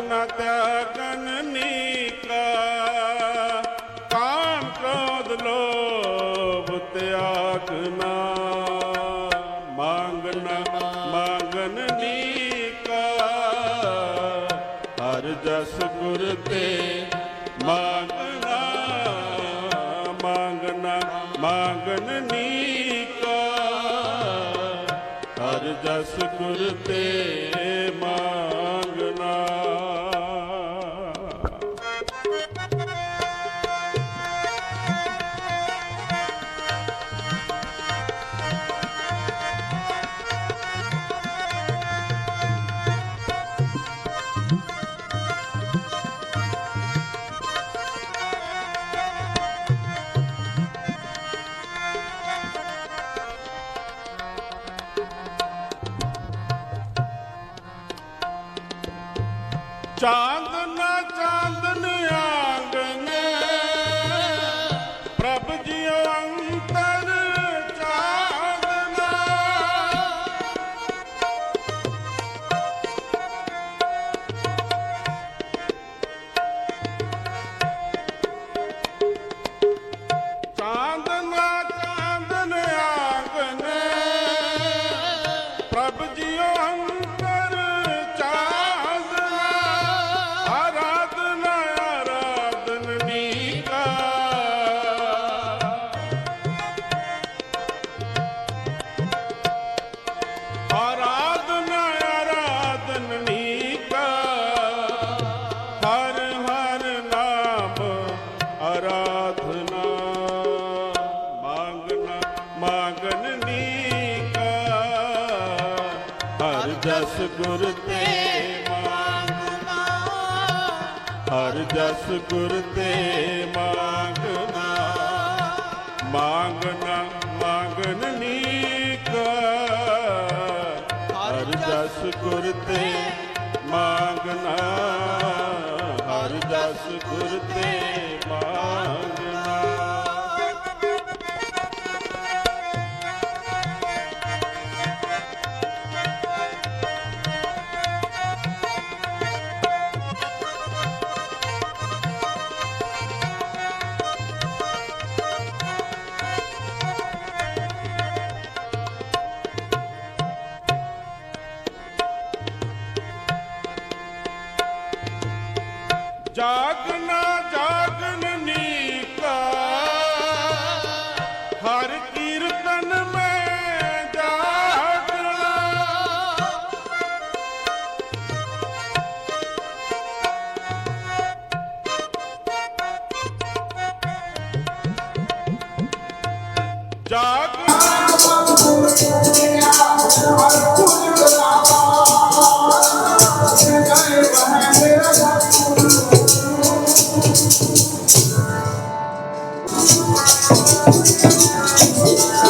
ਨ ਤਿਆਗਨ ਨੀਕਾ ਕਾਮ ਕ੍ਰੋਧ ਲੋਭ ਤਿਆਗ ਨਾ। ਮੰਗਣਾ ਮੰਗਨ ਨੀਕਾ ਹਰ ਜਸ ਗੁਰ ਤੇ ਮੰਗਣਾ ਮੰਗਣਾ ਮੰਗਨ ਨੀਕਾ ਹਰ ਜਸ ਗੁਰ ਤੇ ਚਾਂਦ ਹਰ ਜਸ ਗੁਰ ਤੇ ਮੰਗਣਾ ਮੰਗਣਾ ਮੰਗਨ ਨੀਕਾ। ਹਰ ਜਸ ਗੁਰ ਤੇ ਜਾਗਨਾ ਜਾਗਨ ਨੀਕਾ। ਹਰ ਕੀਰਤਨ ਮੈਂ ਜਾਗਣਾ। ਜਾਗਨਾ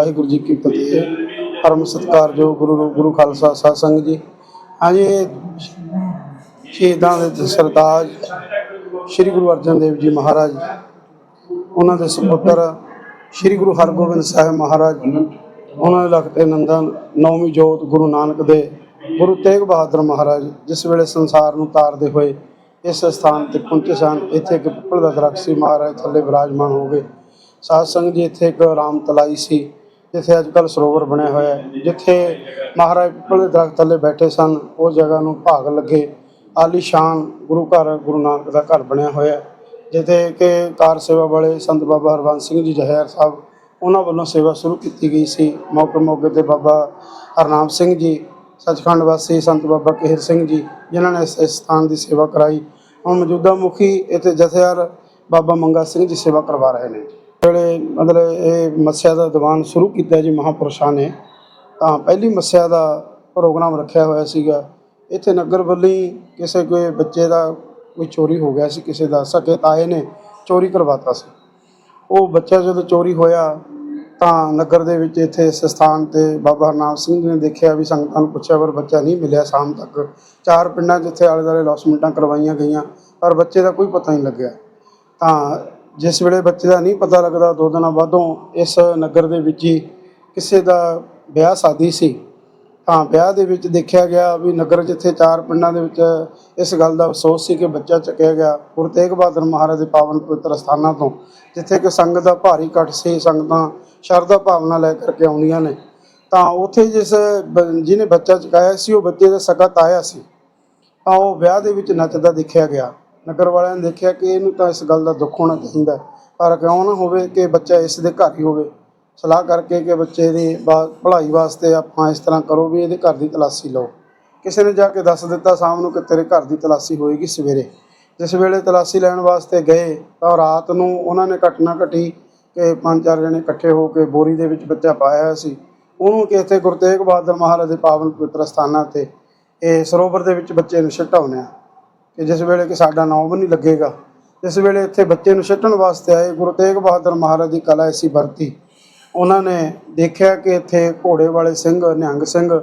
ਵਾਹਿਗੁਰੂ ਜੀ ਕੀ ਫਤਿਹ। ਪਰਮ ਸਤਿਕਾਰਯੋਗ ਗੁਰੂ ਗੁਰੂ ਖਾਲਸਾ ਸਾਧ ਸੰਗਤ ਜੀ। ਹਾਂਜੀ, ਸ਼ਹੀਦਾਂ ਦੇ ਸਰਤਾਜ ਸ੍ਰੀ ਗੁਰੂ ਅਰਜਨ ਦੇਵ ਜੀ ਮਹਾਰਾਜ, ਉਹਨਾਂ ਦੇ ਸੁਪੁੱਤਰ ਸ੍ਰੀ ਗੁਰੂ ਹਰਗੋਬਿੰਦ ਸਾਹਿਬ ਮਹਾਰਾਜ, ਉਹਨਾਂ ਦੇ ਲਖਤੇ ਨੰਦਨ, ਨੌਵੀਂ ਜੋਤ ਗੁਰੂ ਨਾਨਕ ਦੇ, ਗੁਰੂ ਤੇਗ ਬਹਾਦਰ ਮਹਾਰਾਜ, ਜਿਸ ਵੇਲੇ ਸੰਸਾਰ ਨੂੰ ਤਾਰਦੇ ਹੋਏ ਇਸ ਸਥਾਨ ਤੇ ਪਹੁੰਚੇ ਸਨ, ਇੱਥੇ ਇੱਕ ਪਿੱਪਲ ਦਾ ਦਰਖਤ ਸੀ, ਮਹਾਰਾਜ ਥੱਲੇ ਵਿਰਾਜਮਾਨ ਹੋ ਗਏ। ਸਾਧ ਸੰਗਤ ਜੀ, ਇੱਥੇ ਇੱਕ ਰਾਮ ਤਲਾਈ ਸੀ। ਜਿੱਥੇ ਅੱਜ ਕੱਲ ਸਰੋਵਰ ਬਣਿਆ ਹੋਇਆ ਹੈ, ਜਿੱਥੇ ਮਹਾਰਾਜ ਪਿੱਪਲ ਦੇ ਦਰਖਤ ਥੱਲੇ ਬੈਠੇ ਸਨ, ਉਸ ਜਗ੍ਹਾ ਨੂੰ ਭਾਗ ਲੱਗੇ। ਆਲੀਸ਼ਾਨ ਗੁਰੂ ਘਰ, ਗੁਰੂ ਨਾਨਕ ਦਾ ਘਰ ਬਣਿਆ ਹੋਇਆ ਹੈ, ਜਿੱਥੇ ਕਿ ਕਾਰ ਸੇਵਾ ਵਾਲੇ ਸੰਤ ਬਾਬਾ ਹਰਵੰਸ ਸਿੰਘ ਜੀ ਜਹੇਰ ਸਾਹਿਬ, ਉਹਨਾਂ ਵੱਲੋਂ ਸੇਵਾ ਸ਼ੁਰੂ ਕੀਤੀ ਗਈ ਸੀ। ਮੌਕੇ ਮੌਕੇ ਤੇ ਬਾਬਾ ਹਰਨਾਮ ਸਿੰਘ ਜੀ, ਸੱਚਖੰਡ ਵਾਸੀ ਸੰਤ ਬਾਬਾ ਕਿਹਰ ਸਿੰਘ ਜੀ, ਜਿਨ੍ਹਾਂ ਨੇ ਇਸ ਇਸ ਸਥਾਨ ਦੀ ਸੇਵਾ ਕਰਾਈ। ਹੁਣ ਮੌਜੂਦਾ ਮੁਖੀ ਇੱਥੇ ਜਥੇਦਾਰ ਬਾਬਾ ਮੰਗਾ ਸਿੰਘ ਜੀ ਸੇਵਾ ਕਰਵਾ ਰਹੇ ਨੇ। ਜਿਹੜੇ ਮਤਲਬ ਇਹ ਮੱਸਿਆ ਦਾ ਦੀਵਾਨ ਸ਼ੁਰੂ ਕੀਤਾ ਜੀ ਮਹਾਪੁਰਸ਼ਾਂ ਨੇ, ਤਾਂ ਪਹਿਲੀ ਮੱਸਿਆ ਦਾ ਪ੍ਰੋਗਰਾਮ ਰੱਖਿਆ ਹੋਇਆ ਸੀਗਾ। ਇੱਥੇ ਨਗਰ ਵੱਲੀ ਕਿਸੇ ਕੋਈ ਬੱਚੇ ਦਾ ਕੋਈ ਚੋਰੀ ਹੋ ਗਿਆ ਸੀ, ਕਿਸੇ ਦਾ ਸਕੇ ਤਾਏ ਨੇ ਚੋਰੀ ਕਰਵਾਤਾ ਸੀ। ਉਹ ਬੱਚਾ ਜਦੋਂ ਚੋਰੀ ਹੋਇਆ, ਤਾਂ ਨਗਰ ਦੇ ਵਿੱਚ ਇੱਥੇ ਇਸ ਸਥਾਨ ਤੇ ਬਾਬਾ ਹਰਨਾਮ ਸਿੰਘ ਜੀ ਨੇ ਦੇਖਿਆ ਵੀ ਸੰਗਤਾਂ ਨੂੰ ਪੁੱਛਿਆ, ਪਰ ਬੱਚਾ ਨਹੀਂ ਮਿਲਿਆ ਸ਼ਾਮ ਤੱਕ। ਚਾਰ ਪਿੰਡਾਂ ਜਿੱਥੇ ਆਲੇ ਦੁਆਲੇ ਲੌਸਮੈਂਟਾਂ ਕਰਵਾਈਆਂ ਗਈਆਂ, ਪਰ ਬੱਚੇ ਦਾ ਕੋਈ ਪਤਾ ਨਹੀਂ ਲੱਗਿਆ। ਤਾਂ ਜਿਸ ਵੇਲੇ ਬੱਚੇ ਦਾ ਨਹੀਂ ਪਤਾ ਲੱਗਦਾ, ਦੋ ਦਿਨਾਂ ਬਾਅਦੋਂ ਇਸ ਨਗਰ ਦੇ ਵਿੱਚ ਹੀ ਕਿਸੇ ਦਾ ਵਿਆਹ ਸ਼ਾਦੀ ਸੀ। ਤਾਂ ਵਿਆਹ ਦੇ ਵਿੱਚ ਦੇਖਿਆ ਗਿਆ ਵੀ ਨਗਰ ਜਿੱਥੇ ਚਾਰ ਪਿੰਡਾਂ ਦੇ ਵਿੱਚ ਇਸ ਗੱਲ ਦਾ ਅਫਸੋਸ ਸੀ ਕਿ ਬੱਚਾ ਚੱਕਿਆ ਗਿਆ ਗੁਰੂ ਤੇਗ ਬਹਾਦਰ ਮਹਾਰਾਜ ਦੇ ਪਾਵਨ ਪਵਿੱਤਰ ਸਥਾਨਾਂ ਤੋਂ, ਜਿੱਥੇ ਕਿ ਸੰਗਤ ਦਾ ਭਾਰੀ ਇਕੱਠ ਸੀ, ਸੰਗਤਾਂ ਸ਼ਰਧਾ ਭਾਵਨਾ ਲੈ ਕਰਕੇ ਆਉਂਦੀਆਂ ਨੇ। ਤਾਂ ਉੱਥੇ ਜਿਸ ਬ- ਜਿਹਨੇ ਬੱਚਾ ਚੁਕਾਇਆ ਸੀ, ਉਹ ਬੱਚੇ ਦਾ ਸਕਾ ਤਾਇਆ ਸੀ। ਤਾਂ ਉਹ ਵਿਆਹ ਦੇ ਵਿੱਚ ਨੱਚਦਾ ਦੇਖਿਆ ਗਿਆ। ਨਗਰ ਵਾਲਿਆਂ ਨੇ ਦੇਖਿਆ ਕਿ ਇਹਨੂੰ ਤਾਂ ਇਸ ਗੱਲ ਦਾ ਦੁੱਖ ਹੋਣਾ ਚਾਹੀਦਾ ਪਰ ਕਿਉਂ ਨਾ ਹੋਵੇ ਕਿ ਬੱਚਾ ਇਸ ਦੇ ਘਰ ਹੀ ਹੋਵੇ। ਸਲਾਹ ਕਰਕੇ ਕਿ ਬੱਚੇ ਦੀ ਬਾ- ਭਲਾਈ ਵਾਸਤੇ ਆਪਾਂ ਇਸ ਤਰ੍ਹਾਂ ਕਰੋ ਵੀ ਇਹਦੇ ਘਰ ਦੀ ਤਲਾਸ਼ੀ ਲਓ। ਕਿਸੇ ਨੇ ਜਾ ਕੇ ਦੱਸ ਦਿੱਤਾ ਸ਼ਾਮ ਨੂੰ ਕਿ ਤੇਰੇ ਘਰ ਦੀ ਤਲਾਸ਼ੀ ਹੋਏਗੀ ਸਵੇਰੇ। ਜਿਸ ਵੇਲੇ ਤਲਾਸ਼ੀ ਲੈਣ ਵਾਸਤੇ ਗਏ, ਤਾਂ ਰਾਤ ਨੂੰ ਉਹਨਾਂ ਨੇ ਘਟਨਾ ਘਟੀ ਕਿ ਪੰਜ ਚਾਰ ਜਣੇ ਇਕੱਠੇ ਹੋ ਕੇ ਬੋਰੀ ਦੇ ਵਿੱਚ ਬੱਚਾ ਪਾਇਆ ਹੋਇਆ ਸੀ। ਉਹਨੂੰ ਕਿ ਇੱਥੇ ਗੁਰੂ ਤੇਗ ਬਹਾਦਰ ਮਹਾਰਾਜ ਦੇ ਪਾਵਨ ਪਵਿੱਤਰ ਸਥਾਨਾਂ ਤੇ, ਇਹ ਸਰੋਵਰ ਦੇ ਵਿੱਚ ਬੱਚੇ ਨੂੰ ਛਟਾਉਂਦੇ ਆ ਕਿ ਜਿਸ ਵੇਲੇ ਕਿ ਸਾਡਾ ਨਾਮ ਵੀ ਨਹੀਂ ਲੱਗੇਗਾ, ਜਿਸ ਵੇਲੇ ਇੱਥੇ ਬੱਚੇ ਨੂੰ ਛੱਟਣ ਵਾਸਤੇ ਆਏ, ਗੁਰੂ ਤੇਗ ਬਹਾਦਰ ਮਹਾਰਾਜ ਦੀ ਕਲਾ ਐਸੀ ਵਰਤੀ। ਉਹਨਾਂ ਨੇ ਦੇਖਿਆ ਕਿ ਇੱਥੇ ਘੋੜੇ ਵਾਲੇ ਸਿੰਘ, ਨਿਹੰਗ ਸਿੰਘ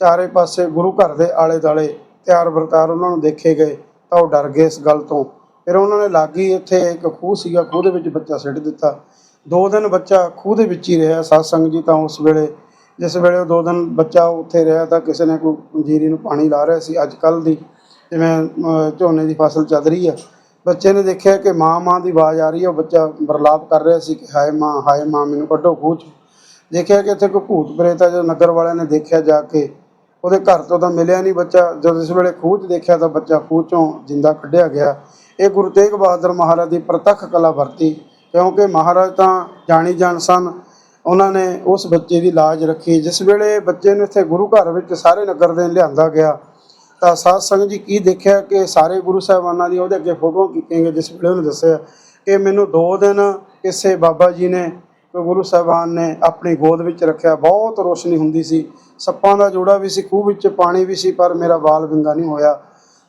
ਚਾਰੇ ਪਾਸੇ ਗੁਰੂ ਘਰ ਦੇ ਆਲੇ ਦਾਲੇ ਤਿਆਰ ਵਰਤਾਰ ਉਹਨਾਂ ਨੂੰ ਦੇਖੇ ਗਏ, ਤਾਂ ਉਹ ਡਰ ਗਏ ਇਸ ਗੱਲ ਤੋਂ। ਫਿਰ ਉਹਨਾਂ ਨੇ ਲਾਗੀ ਇੱਥੇ ਇੱਕ ਖੂਹ ਸੀਗਾ, ਖੂਹ ਦੇ ਵਿੱਚ ਬੱਚਾ ਸਿੱਟ ਦਿੱਤਾ। ਦੋ ਦਿਨ ਬੱਚਾ ਖੂਹ ਦੇ ਵਿੱਚ ਹੀ ਰਿਹਾ ਸਾਧ ਸੰਗਤ ਜੀ ਤਾਂ ਉਸ ਵੇਲੇ, ਜਿਸ ਵੇਲੇ ਉਹ ਦੋ ਦਿਨ ਬੱਚਾ ਉੱਥੇ ਰਿਹਾ ਤਾਂ ਕਿਸੇ ਨੇ ਕੋਈ ਪੰਜੀਰੀ ਨੂੰ ਪਾਣੀ ਲਾ ਰਿਹਾ ਸੀ, ਅੱਜ ਕੱਲ ਦੀ ਜਿਵੇਂ ਝੋਨੇ ਦੀ ਫਸਲ ਚੱਲ ਰਹੀ ਆ। ਬੱਚੇ ਨੇ ਦੇਖਿਆ ਕਿ ਮਾਂ ਮਾਂ ਦੀ ਆਵਾਜ਼ ਆ ਰਹੀ ਹੈ ਉਹ ਬੱਚਾ ਬਰਲਾਪ ਕਰ ਰਿਹਾ ਸੀ ਕਿ ਹਾਏ ਮਾਂ ਹਾਏ ਮਾਂ, ਮੈਨੂੰ ਕੱਢੋ ਖੂਹ 'ਚ। ਦੇਖਿਆ ਕਿ ਇੱਥੇ ਕੋਈ ਭੂਤ ਪ੍ਰੇਤ ਹੈ ਜਦੋਂ ਨਗਰ ਵਾਲਿਆਂ ਨੇ ਦੇਖਿਆ ਜਾ ਕੇ। ਉਹਦੇ ਘਰ ਤੋਂ ਤਾਂ ਮਿਲਿਆ ਨਹੀਂ ਬੱਚਾ। ਜਦੋਂ ਇਸ ਵੇਲੇ ਖੂਹ 'ਚ ਦੇਖਿਆ ਤਾਂ ਬੱਚਾ ਖੂਹ 'ਚੋਂ ਜਿੰਦਾ ਕੱਢਿਆ ਗਿਆ। ਇਹ ਗੁਰੂ ਤੇਗ ਬਹਾਦਰ ਮਹਾਰਾਜ ਦੀ ਪ੍ਰਤੱਖ ਕਲਾ ਵਰਤੀ। ਕਿਉਂਕਿ ਮਹਾਰਾਜ ਤਾਂ ਜਾਣੀ ਜਾਣ ਸਨ। ਉਹਨਾਂ ਨੇ ਉਸ ਬੱਚੇ ਦੀ ਲਾਜ ਰੱਖੀ। ਜਿਸ ਵੇਲੇ ਬੱਚੇ ਨੂੰ ਇੱਥੇ ਗੁਰੂ ਘਰ ਵਿੱਚ ਸਾਰੇ ਨਗਰ ਦੇ ਲਿਆਂਦਾ ਗਿਆ ਤਾਂ ਸਾਧ ਸੰਗਤ ਜੀ ਕੀ ਦੇਖਿਆ ਕਿ ਸਾਰੇ ਗੁਰੂ ਸਾਹਿਬਾਨਾਂ ਦੀ ਉਹਦੇ ਅੱਗੇ ਫੋਟੋਆਂ ਕੀਤੀਆਂ ਗਈਆਂ, ਜਿਸ ਵੇਲੇ ਉਹਨੇ ਦੱਸਿਆ ਕਿ ਮੈਨੂੰ ਦੋ ਦਿਨ ਕਿਸੇ ਬਾਬਾ ਜੀ ਨੇ, ਗੁਰੂ ਸਾਹਿਬਾਨ ਨੇ ਆਪਣੀ ਗੋਦ ਵਿੱਚ ਰੱਖਿਆ। ਬਹੁਤ ਰੋਸ਼ਨੀ ਹੁੰਦੀ ਸੀ। ਸੱਪਾਂ ਦਾ ਜੋੜਾ ਵੀ ਸੀ, ਖੂਹ ਵਿੱਚ ਪਾਣੀ ਵੀ ਸੀ, ਪਰ ਮੇਰਾ ਬਾਲ ਬਿੰਗਾ ਨਹੀਂ ਹੋਇਆ।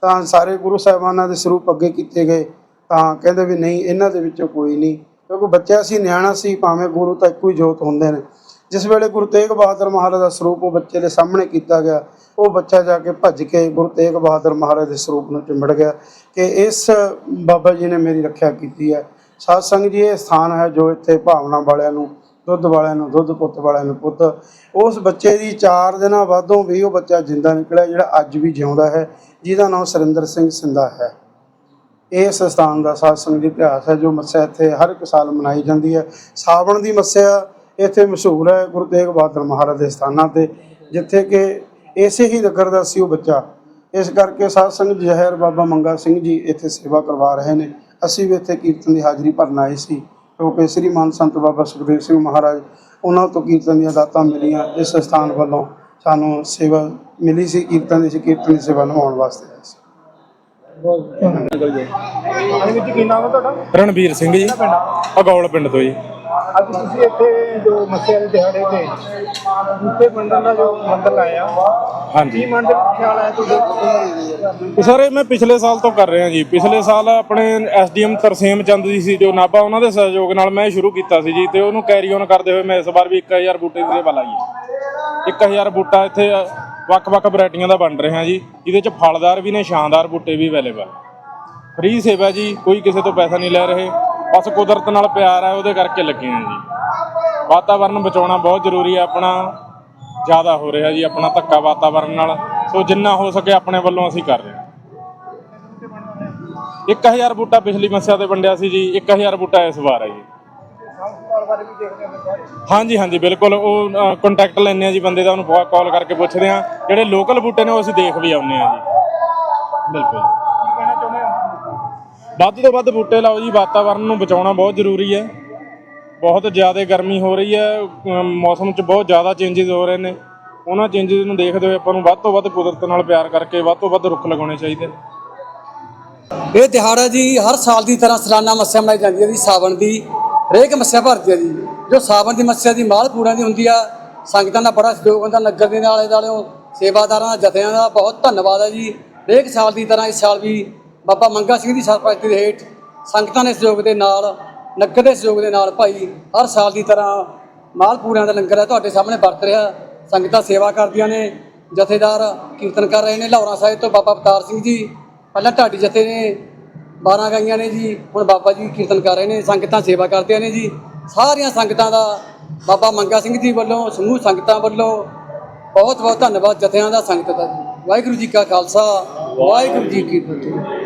ਤਾਂ ਸਾਰੇ ਗੁਰੂ ਸਾਹਿਬਾਨਾਂ ਦੇ ਸਰੂਪ ਅੱਗੇ ਕੀਤੇ ਗਏ। ਤਾਂ ਕਹਿੰਦੇ ਵੀ ਨਹੀਂ, ਇਹਨਾਂ ਦੇ ਵਿੱਚੋਂ ਕੋਈ ਨਹੀਂ। ਕਿਉਂਕਿ ਬੱਚਾ ਸੀ, ਨਿਆਣਾ ਸੀ, ਭਾਵੇਂ ਗੁਰੂ ਤਾਂ ਇੱਕੋ ਹੀ ਜੋਤ ਹੁੰਦੇ ਨੇ। ਜਿਸ ਵੇਲੇ ਗੁਰੂ ਤੇਗ ਬਹਾਦਰ ਮਹਾਰਾਜ ਦਾ ਸਰੂਪ ਉਹ ਬੱਚੇ ਦੇ ਸਾਹਮਣੇ ਕੀਤਾ ਗਿਆ ਉਹ ਬੱਚਾ ਜਾ ਕੇ ਭੱਜ ਕੇ ਗੁਰੂ ਤੇਗ ਬਹਾਦਰ ਮਹਾਰਾਜ ਦੇ ਸਰੂਪ ਨੂੰ ਚਿੰਬੜ ਗਿਆ ਕਿ ਇਸ ਬਾਬਾ ਜੀ ਨੇ ਮੇਰੀ ਰੱਖਿਆ ਕੀਤੀ ਹੈ। ਸਾਧ ਸੰਗਤ ਜੀ, ਇਹ ਸਥਾਨ ਹੈ ਜੋ ਇੱਥੇ ਭਾਵਨਾ ਵਾਲਿਆਂ ਨੂੰ, ਦੁੱਧ ਵਾਲਿਆਂ ਨੂੰ, ਦੁੱਧ ਪੁੱਤ ਵਾਲਿਆਂ ਨੂੰ ਪੁੱਤ, ਉਸ ਬੱਚੇ ਦੀ 4 ਦਿਨਾਂ ਬਾਅਦੋਂ ਵੀ ਉਹ ਬੱਚਾ ਜਿੰਦਾ ਨਿਕਲਿਆ, ਜਿਹੜਾ ਅੱਜ ਵੀ ਜਿਉਂਦਾ ਹੈ, ਜਿਹਦਾ ਨਾਮ ਸੁਰਿੰਦਰ ਸਿੰਘ ਸਿੰਧਾ ਹੈ। ਇਸ ਸਥਾਨ ਦਾ ਸਾਧ ਸੰਗਤ ਦੀ ਇਤਿਹਾਸ ਹੈ ਜੋ ਮੱਸਿਆ ਇੱਥੇ ਹਰ ਇੱਕ ਸਾਲ ਮਨਾਈ ਜਾਂਦੀ ਹੈ। ਸਾਵਣ ਦੀ ਮੱਸਿਆ ਇੱਥੇ ਮਸ਼ਹੂਰ ਹੈ ਗੁਰੂ ਤੇਗ ਬਹਾਦਰ ਮਹਾਰਾਜ ਦੇ ਸਥਾਨਾਂ ਤੇ, ਜਿੱਥੇ ਕਿ ਇਸੇ ਹੀ ਨਗਰ ਦਾ ਸੀ ਉਹ ਬੱਚਾ। ਇਸ ਕਰਕੇ ਸਾਧ ਸੰਗਤ ਜ਼ਹਿਰ ਬਾਬਾ ਮੰਗਾ ਸਿੰਘ ਜੀ ਇੱਥੇ ਸੇਵਾ ਕਰਵਾ ਰਹੇ ਨੇ। ਅਸੀਂ ਵੀ ਇੱਥੇ ਕੀਰਤਨ ਦੀ ਹਾਜ਼ਰੀ ਭਰਨ ਆਏ ਸੀ। ਕਿਉਂਕਿ ਸ੍ਰੀ ਮਾਨ ਸੰਤ ਬਾਬਾ ਸੁਖਦੇਵ ਸਿੰਘ ਮਹਾਰਾਜ ਉਹਨਾਂ ਤੋਂ ਕੀਰਤਨ ਦੀਆਂ ਦਾਤਾਂ ਮਿਲੀਆਂ। ਇਸ ਸਥਾਨ ਵੱਲੋਂ ਸਾਨੂੰ ਸੇਵਾ ਮਿਲੀ ਸੀ ਕੀਰਤਨ ਦੀ ਕੀਰਤਨ ਦੀ ਸੇਵਾ ਨਿਭਾਉਣ ਵਾਸਤੇ ਆਏ ਸੀ। ਹਾਂਜੀ ਵਿੱਚ ਕੀ ਨਾਮ ਹੈ ਤੁਹਾਡਾ ਰਣਵੀਰ ਸਿੰਘ ਜੀ ਅਗੌਲ ਪਿੰਡ ਤੋਂ ਜੀ। ਅੱਜ ਤੁਸੀਂ ਇੱਥੇ ਜੋ ਮੱਸਿਆ ਦੇ ਦਿਹਾੜੇ ਤੇ ਉੱਤੇ ਮੰਡਲ ਦਾ ਜੋ ਮੰਡਲ ਆਇਆ ਹਾਂਜੀ। ਕੀ ਦੇ ਖਿਆਲ ਆਇਆ ਤੁਹਾਡੇ ਸਰ ਇਹ ਮੈਂ ਪਿਛਲੇ ਸਾਲ ਤੋਂ ਕਰ ਰਿਹਾ ਜੀ। ਪਿਛਲੇ ਸਾਲ ਆਪਣੇ ਐਸਡੀਐਮ ਤਰਸੇਮ ਚੰਦ ਜੀ ਸੀ ਜੋ ਨਾਭਾ ਉਹਨਾਂ ਦੇ ਸਹਿਯੋਗ ਨਾਲ ਮੈਂ ਸ਼ੁਰੂ ਕੀਤਾ ਸੀ ਜੀ ਤੇ ਉਹਨੂੰ ਕੈਰੀ ਔਨ ਕਰਦੇ ਹੋਏ ਮੈਂ ਇਸ ਵਾਰ ਵੀ 1000 ਬੂਟੇ ਦੀ ਸੇਵਾ ਲਾਈ 1000 ਬੂਟਾ ਇੱਥੇ ਵੱਖ-ਵੱਖ ਵੈਰਾਈਟੀਆਂ ਦਾ ਵੰਡ ਰਿਹਾ ਜੀ ਜਿਹਦੇ ਚ ਫਲਦਾਰ ਵੀ ਨੇ ਸ਼ਾਨਦਾਰ ਬੂਟੇ ਵੀ ਅਵੇਲੇਬਲ ਫ੍ਰੀ ਸੇਵਾ ਜੀ ਕੋਈ ਕਿਸੇ ਤੋਂ ਪੈਸਾ ਨਹੀਂ ਲੈ ਰਹੇ। ਬਸ ਕੁਦਰਤ ਨਾਲ ਪਿਆਰ ਹੈ, ਉਹਦੇ ਕਰਕੇ ਲੱਗੇ ਆ ਜੀ। ਵਾਤਾਵਰਨ ਬਚਾਉਣਾ ਬਹੁਤ ਜ਼ਰੂਰੀ ਹੈ, ਆਪਣਾ ਜ਼ਿਆਦਾ ਹੋ ਰਿਹਾ ਜੀ, ਆਪਣਾ ਧੱਕਾ ਵਾਤਾਵਰਨ ਨਾਲ। ਸੋ ਜਿੰਨਾ ਹੋ ਸਕੇ ਆਪਣੇ ਵੱਲੋਂ ਅਸੀਂ ਕਰ ਰਹੇ ਹਾਂ। 1000 ਬੂਟਾ ਪਿਛਲੀ ਮੱਸਿਆ ਤੇ ਵੰਡਿਆ ਸੀ ਜੀ 1000 ਬੂਟਾ ਇਸ ਵਾਰ ਹੈ ਜੀ। ਹਾਂਜੀ ਹਾਂਜੀ, ਬਿਲਕੁਲ। ਉਹ ਕੰਟੈਕਟ ਲੈਣੇ ਆ ਜੀ ਬੰਦੇ ਦਾ, ਉਹਨੂੰ ਕਾਲ ਕਰਕੇ ਪੁੱਛਦੇ ਆ ਜਿਹੜੇ ਲੋਕਲ ਬੂਟੇ ਨੇ, ਉਹ ਅਸੀਂ ਦੇਖ ਵੀ ਆਉਂਦੇ ਆ ਜੀ। ਬਿਲਕੁਲ ਕੀ ਕਹਿਣਾ ਚਾਹੁੰਦੇ ਹੋ? ਵੱਧ ਤੋਂ ਵੱਧ ਬੂਟੇ ਲਾਓ ਜੀ ਵਾਤਾਵਰਨ ਨੂੰ ਬਚਾਉਣਾ ਬਹੁਤ ਜ਼ਰੂਰੀ ਹੈ। ਬਹੁਤ ਜ਼ਿਆਦਾ ਗਰਮੀ ਹੋ ਰਹੀ ਹੈ ਮੌਸਮ 'ਚ ਬਹੁਤ ਜ਼ਿਆਦਾ ਚੇਂਜਸ ਹੋ ਰਹੇ ਨੇ। ਉਹਨਾਂ ਚੇਂਜਸ ਨੂੰ ਦੇਖਦੇ ਹੋਏ ਆਪਾਂ ਨੂੰ ਵੱਧ ਤੋਂ ਵੱਧ ਕੁਦਰਤ ਨਾਲ ਪਿਆਰ ਕਰਕੇ ਵੱਧ ਤੋਂ ਵੱਧ ਰੁੱਖ ਲਗਾਉਣੇ ਚਾਹੀਦੇ ਨੇ। ਇਹ ਦਿਹਾੜਾ ਜੀ ਹਰ ਸਾਲ ਦੀ ਤਰ੍ਹਾਂ ਸਾਲਾਨਾ ਮੱਸਿਆ ਮਨਾਈ ਜਾਂਦੀ ਹੈ ਜੀ ਸਾਵਣ ਦੀ। ਹਰੇਕ ਮੱਸਿਆ ਭਰਦੀ ਹੈ ਜੀ। ਜੋ ਸਾਵਣ ਦੀ ਮੱਸਿਆ ਦੀ ਮਾਲ ਪੂੜਾਂ ਦੀ ਹੁੰਦੀ ਆ ਸੰਗਤਾਂ ਦਾ ਬੜਾ ਸਹਿਯੋਗ ਹੁੰਦਾ ਨਗਰ ਦੇ ਨਾਲੇ ਦਾਲਿਓ ਸੇਵਾਦਾਰਾਂ ਦਾ ਜਥਿਆਂ ਦਾ ਬਹੁਤ ਧੰਨਵਾਦ ਹੈ ਜੀ। ਹਰੇਕ ਸਾਲ ਦੀ ਤਰ੍ਹਾਂ ਇਸ ਸਾਲ ਵੀ ਬਾਬਾ ਮੰਗਾ ਸਿੰਘ ਦੀ ਸਰਪ੍ਰਸਤੀ ਦੇ ਹੇਠ ਸੰਗਤਾਂ ਦੇ ਸਹਿਯੋਗ ਦੇ ਨਾਲ, ਨਗਰ ਦੇ ਸਹਿਯੋਗ ਦੇ ਨਾਲ ਭਾਈ ਹਰ ਸਾਲ ਦੀ ਤਰ੍ਹਾਂ ਮਾਲ ਪੂੜਿਆਂ ਦਾ ਲੰਗਰ ਹੈ ਤੁਹਾਡੇ ਸਾਹਮਣੇ ਵਰਤ ਰਿਹਾ। ਸੰਗਤਾਂ ਸੇਵਾ ਕਰਦੀਆਂ ਨੇ, ਜਥੇਦਾਰ ਕੀਰਤਨ ਕਰ ਰਹੇ ਨੇ। ਲਾਹੌਰਾ ਸਾਹਿਬ ਤੋਂ ਬਾਬਾ ਅਵਤਾਰ ਸਿੰਘ ਜੀ, ਪਹਿਲਾਂ ਢਾਡੀ ਜਥੇ ਨੇ 12 ਗਾਈਆਂ ਨੇ ਜੀ, ਹੁਣ ਬਾਬਾ ਜੀ ਕੀਰਤਨ ਕਰ ਰਹੇ ਨੇ, ਸੰਗਤਾਂ ਸੇਵਾ ਕਰਦੀਆਂ ਨੇ ਜੀ। ਸਾਰੀਆਂ ਸੰਗਤਾਂ ਦਾ ਬਾਬਾ ਮੰਗਾ ਸਿੰਘ ਜੀ ਵੱਲੋਂ, ਸਮੂਹ ਸੰਗਤਾਂ ਵੱਲੋਂ ਬਹੁਤ ਬਹੁਤ ਧੰਨਵਾਦ ਜਥਿਆਂ ਦਾ, ਸੰਗਤ ਦਾ ਜੀ। ਵਾਹਿਗੁਰੂ ਜੀ ਕਾ ਖਾਲਸਾ। ਵਾਹਿਗੁਰੂ ਜੀ ਕੀ ਫਤਿਹ।